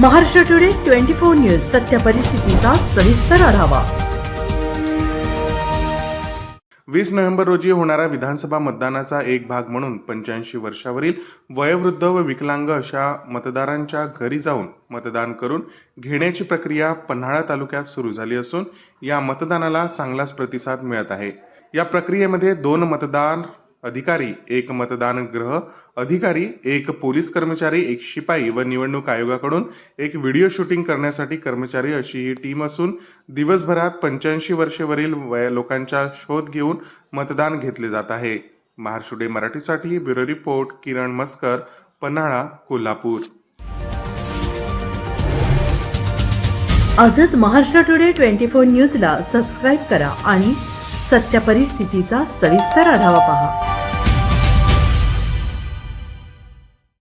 Maharashtra today twenty four news सत्य परिस्थितीचा सविस्तर आढावा. वीस नोव्हेंबर रोजी होणाऱ्या विधानसभा मतदानाचा एक भाग म्हणून पंच्याऐंशी वर्षावरील वयोवृद्ध व विकलांग अशा मतदारांच्या घरी जाऊन मतदान करून घेण्याची प्रक्रिया पन्हाळा तालुक्यात सुरू झाली असून या मतदानाला चांगलाच प्रतिसाद मिळत आहे. या प्रक्रियेमध्ये दोन मतदान अधिकारी एक मतदान ग्रह अधिकारी एक पोलीस कर्मचारी एक शिपाई व निवडणूक आयोगाकडून एक व्हिडिओ शूटिंग करण्यासाठी कर्मचारी अशी ही टीम असून दिवसभरात पंच्याऐंशी वर्षेवरील वय लोकांचा शोध घेऊन मतदान घेतले जात आहे. महाराष्ट्र डे मराठीसाठी ब्युरो रिपोर्ट किरण मस्कर पन्हाळा कोल्हापूर. आजच महाराष्ट्र टुडे ट्वेंटी फोर न्यूजला सबस्क्राईब करा आणि सत्य परिस्थितीचा सविस्तर आढावा पहा.